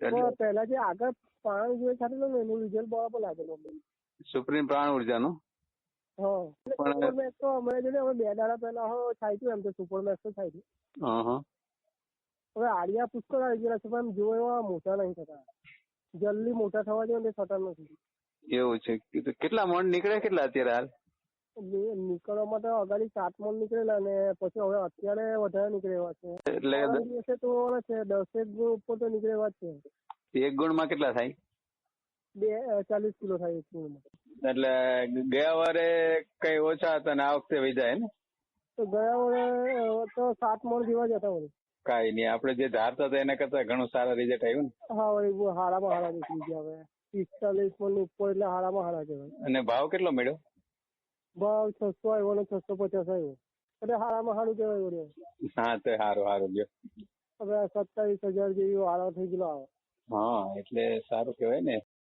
પહેલા જે આગળ પ્રાણ ઊર્જા છાંટેલું ને એનું રિઝલ્ટ બરાબર લાગેલું. સુપ્રીમ પ્રાણ ઉર્જાનું સુપર મેચ તો અમે છે ને હવે બે દાડા પહેલા હો એમ તો સુપર મેચ તો થાય હં. હવે આડિયા પુષ્કળ આવી ગયેલા છે પણ એવા મોટા નહીં થતા જલ્દી મોટા થવા જોઈએ ને થતા નથી એવું છે કેટલા મણ નીકળે કેટલા અત્યારે હાલ નીકળવામાં તો અગાડી સાત મણ નીકળેલા ને પછી હવે અત્યારે વધારે નીકળેલા છે. એટલે દિવસે તો છે દસેક ગુણ ઉપર તો નીકળેલા છે. એક ગુણમાં કેટલા થાય? બે ચાલીસ કિલો થાય એક ગુણમાં. એટલે ગયા વારે કઈ ઓછા હતા ને આ વખતે વૈધા ને? તો ગયા વારે તો સાત મણ જેવા જ હતા વળી કઈ નહીં આપણે જે ધારતા હતા એના કરતા ઘણું સારા રિઝલ્ટ આવ્યું ને? હા વળી હારામાં હારા નીકળી ગયા હવે. પિસ્તાલીસ મણ ઉપર એટલે હારામાં હારા કહેવાય. અને ભાવ કેટલો મળ્યો? ભાવ છસો આવ્યો ને છસો પચાસ આવ્યો. એટલે હારામાં હારું કહેવાય વળી હા તો હારું હારું ગયો હવે સત્તાવીસ હજાર જેવી હારા થઈ ગયેલો આવે. હા એટલે સારું કહેવાય ને.